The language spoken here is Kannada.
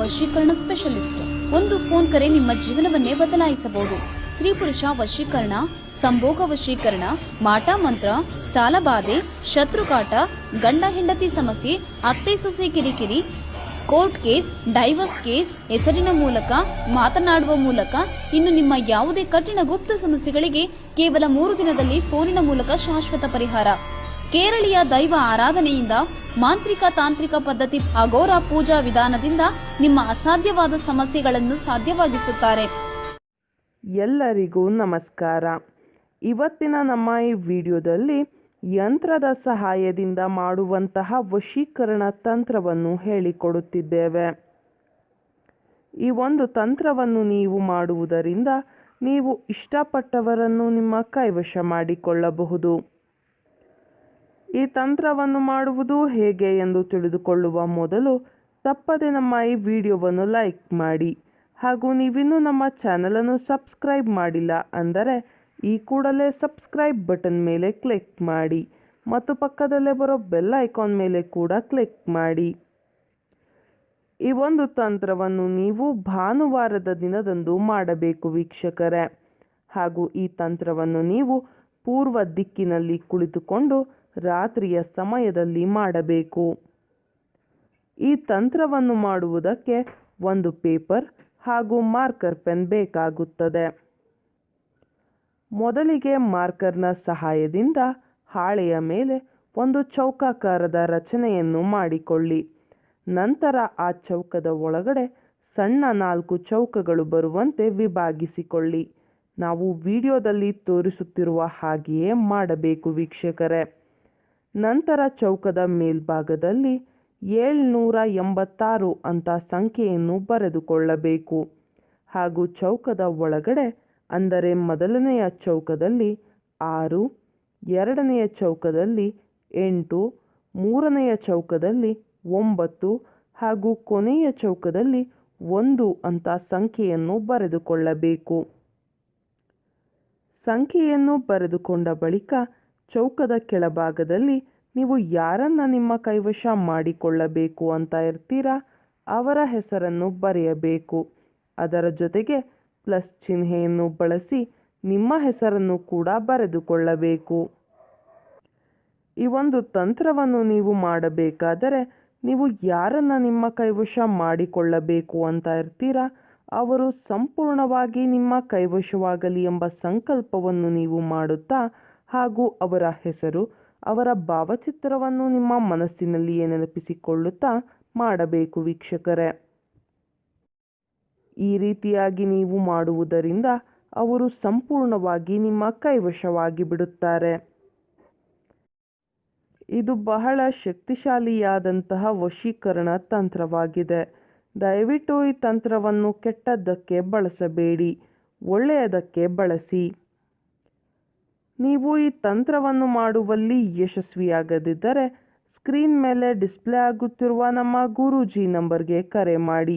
ವಶೀಕರಣ ಸ್ಪೆಷಲಿಸ್ಟ್ ಒಂದು ಫೋನ್ ಕರೆ ನಿಮ್ಮ ಜೀವನವನ್ನೇ ಬದಲಾಯಿಸಬಹುದು. ಸ್ತ್ರೀ ಪುರುಷ ವಶೀಕರಣ, ಸಂಭೋಗ ವಶೀಕರಣ, ಮಾಟ ಮಂತ್ರ ಸಾಲಬಾಧೆ ಶತ್ರುಕಾಟ, ಗಂಡ ಹೆಂಡತಿ ಸಮಸ್ಯೆ, ಅತ್ತೆ ಸೊಸೆ ಕಿರಿಕಿರಿ ಕೋರ್ಟ್ ಕೇಸ್, ಡೈವರ್ಸ್ ಕೇಸ್, ಹೆಸರಿನ ಮೂಲಕ, ಮಾತನಾಡುವ ಮೂಲಕ, ಇನ್ನು ನಿಮ್ಮ ಯಾವುದೇ ಕಠಿಣ ಗುಪ್ತ ಸಮಸ್ಯೆಗಳಿಗೆ ಕೇವಲ ಮೂರು ದಿನದಲ್ಲಿ ಫೋನಿನ ಮೂಲಕ ಶಾಶ್ವತ ಪರಿಹಾರ. ಕೇರಳೀಯ ದೈವ ಆರಾಧನೆಯಿಂದ ಮಾಂತ್ರಿಕ ತಾಂತ್ರಿಕ ಪದ್ಧತಿ ಅಘೋರ ಪೂಜಾ ವಿಧಾನದಿಂದ ನಿಮ್ಮ ಅಸಾಧ್ಯವಾದ ಸಮಸ್ಯೆಗಳನ್ನು ಸಾಧ್ಯವಾಗಿಸುತ್ತಾರೆ. ಎಲ್ಲರಿಗೂ ನಮಸ್ಕಾರ. ಇವತ್ತಿನ ನಮ್ಮ ಈ ವಿಡಿಯೋದಲ್ಲಿ ಯಂತ್ರದ ಸಹಾಯದಿಂದ ಮಾಡುವಂತಹ ವಶೀಕರಣ ತಂತ್ರವನ್ನು ಹೇಳಿಕೊಡುತ್ತಿದ್ದೇವೆ. ಈ ಒಂದು ತಂತ್ರವನ್ನು ನೀವು ಮಾಡುವುದರಿಂದ ನೀವು ಇಷ್ಟಪಟ್ಟವರನ್ನು ನಿಮ್ಮ ಕೈವಶ ಮಾಡಿಕೊಳ್ಳಬಹುದು. ಈ ತಂತ್ರವನ್ನು ಮಾಡುವುದು ಹೇಗೆ ಎಂದು ತಿಳಿದುಕೊಳ್ಳುವ ಮೊದಲು ತಪ್ಪದೆ ನಮ್ಮ ಈ ವಿಡಿಯೋವನ್ನು ಲೈಕ್ ಮಾಡಿ ಹಾಗೂ ನೀವಿನ್ನೂ ನಮ್ಮ ಚಾನಲನ್ನು ಸಬ್ಸ್ಕ್ರೈಬ್ ಮಾಡಿಲ್ಲ ಅಂದರೆ ಈ ಕೂಡಲೇ ಸಬ್ಸ್ಕ್ರೈಬ್ ಬಟನ್ ಮೇಲೆ ಕ್ಲಿಕ್ ಮಾಡಿ ಮತ್ತು ಪಕ್ಕದಲ್ಲೇ ಬರೋ ಬೆಲ್ ಐಕಾನ್ ಮೇಲೆ ಕೂಡ ಕ್ಲಿಕ್ ಮಾಡಿ. ಈ ಒಂದು ತಂತ್ರವನ್ನು ನೀವು ಭಾನುವಾರದ ದಿನದಂದು ಮಾಡಬೇಕು ವೀಕ್ಷಕರೇ. ಹಾಗೂ ಈ ತಂತ್ರವನ್ನು ನೀವು ಪೂರ್ವ ದಿಕ್ಕಿನಲ್ಲಿ ಕುಳಿತುಕೊಂಡು ರಾತ್ರಿಯ ಸಮಯದಲ್ಲಿ ಮಾಡಬೇಕು. ಈ ತಂತ್ರವನ್ನು ಮಾಡುವುದಕ್ಕೆ ಒಂದು ಪೇಪರ್ ಹಾಗೂ ಮಾರ್ಕರ್ ಪೆನ್ ಬೇಕಾಗುತ್ತದೆ. ಮೊದಲಿಗೆ ಮಾರ್ಕರ್ನ ಸಹಾಯದಿಂದ ಹಾಳೆಯ ಮೇಲೆ ಒಂದು ಚೌಕಾಕಾರದ ರಚನೆಯನ್ನು ಮಾಡಿಕೊಳ್ಳಿ. ನಂತರ ಆ ಚೌಕದ ಒಳಗಡೆ ಸಣ್ಣ ನಾಲ್ಕು ಚೌಕಗಳು ಬರುವಂತೆ ವಿಭಾಗಿಸಿಕೊಳ್ಳಿ. ನಾವು ವಿಡಿಯೋದಲ್ಲಿ ತೋರಿಸುತ್ತಿರುವ ಹಾಗೆಯೇ ಮಾಡಬೇಕು ವೀಕ್ಷಕರೇ. ನಂತರ ಚೌಕದ ಮೇಲ್ಭಾಗದಲ್ಲಿ ಏಳ್ನೂರ ಎಂಬತ್ತಾರು ಅಂತ ಸಂಖ್ಯೆಯನ್ನು ಬರೆದುಕೊಳ್ಳಬೇಕು. ಹಾಗೂ ಚೌಕದ ಒಳಗಡೆ ಅಂದರೆ ಮೊದಲನೆಯ ಚೌಕದಲ್ಲಿ ಆರು, ಎರಡನೆಯ ಚೌಕದಲ್ಲಿ ಎಂಟು, ಮೂರನೆಯ ಚೌಕದಲ್ಲಿ ಒಂಬತ್ತು ಹಾಗೂ ಕೊನೆಯ ಚೌಕದಲ್ಲಿ ಒಂದು ಅಂತ ಸಂಖ್ಯೆಯನ್ನು ಬರೆದುಕೊಳ್ಳಬೇಕು. ಸಂಖ್ಯೆಯನ್ನು ಬರೆದುಕೊಂಡ ಬಳಿಕ ಚೌಕದ ಕೆಳಭಾಗದಲ್ಲಿ ನೀವು ಯಾರನ್ನ ನಿಮ್ಮ ಕೈವಶ ಮಾಡಿಕೊಳ್ಳಬೇಕು ಅಂತ ಇರ್ತೀರಾ ಅವರ ಹೆಸರನ್ನು ಬರೆಯಬೇಕು. ಅದರ ಜೊತೆಗೆ ಪ್ಲಸ್ ಚಿಹ್ನೆಯನ್ನು ಬಳಸಿ ನಿಮ್ಮ ಹೆಸರನ್ನು ಕೂಡ ಬರೆದುಕೊಳ್ಳಬೇಕು. ಈ ಒಂದು ತಂತ್ರವನ್ನು ನೀವು ಮಾಡಬೇಕಾದರೆ ನೀವು ಯಾರನ್ನ ನಿಮ್ಮ ಕೈವಶ ಮಾಡಿಕೊಳ್ಳಬೇಕು ಅಂತ ಇರ್ತೀರಾ? ಅವರು ಸಂಪೂರ್ಣವಾಗಿ ನಿಮ್ಮ ಕೈವಶವಾಗಲಿ ಎಂಬ ಸಂಕಲ್ಪವನ್ನು ನೀವು ಮಾಡುತ್ತಾ? ಹಾಗೂ ಅವರ ಹೆಸರು, ಅವರ ಭಾವಚಿತ್ರವನ್ನು ನಿಮ್ಮ ಮನಸ್ಸಿನಲ್ಲಿಯೇ ನೆನಪಿಸಿಕೊಳ್ಳುತ್ತಾ ಮಾಡಬೇಕು ವೀಕ್ಷಕರೇ. ಈ ರೀತಿಯಾಗಿ ನೀವು ಮಾಡುವುದರಿಂದ ಅವರು ಸಂಪೂರ್ಣವಾಗಿ ನಿಮ್ಮ ಕೈವಶವಾಗಿ ಬಿಡುತ್ತಾರೆ. ಇದು ಬಹಳ ಶಕ್ತಿಶಾಲಿಯಾದಂತಹ ವಶೀಕರಣ ತಂತ್ರವಾಗಿದೆ. ದಯವಿಟ್ಟು ಈ ತಂತ್ರವನ್ನು ಕೆಟ್ಟದ್ದಕ್ಕೆ ಬಳಸಬೇಡಿ, ಒಳ್ಳೆಯದಕ್ಕೆ ಬಳಸಿ. ನೀವು ಈ ತಂತ್ರವನ್ನು ಮಾಡುವಲ್ಲಿ ಯಶಸ್ವಿಯಾಗದಿದ್ದರೆ ಸ್ಕ್ರೀನ್ ಮೇಲೆ ಡಿಸ್ಪ್ಲೇ ಆಗುತ್ತಿರುವ ನಮ್ಮ ಗುರೂಜಿ ನಂಬರ್ಗೆ ಕರೆ ಮಾಡಿ.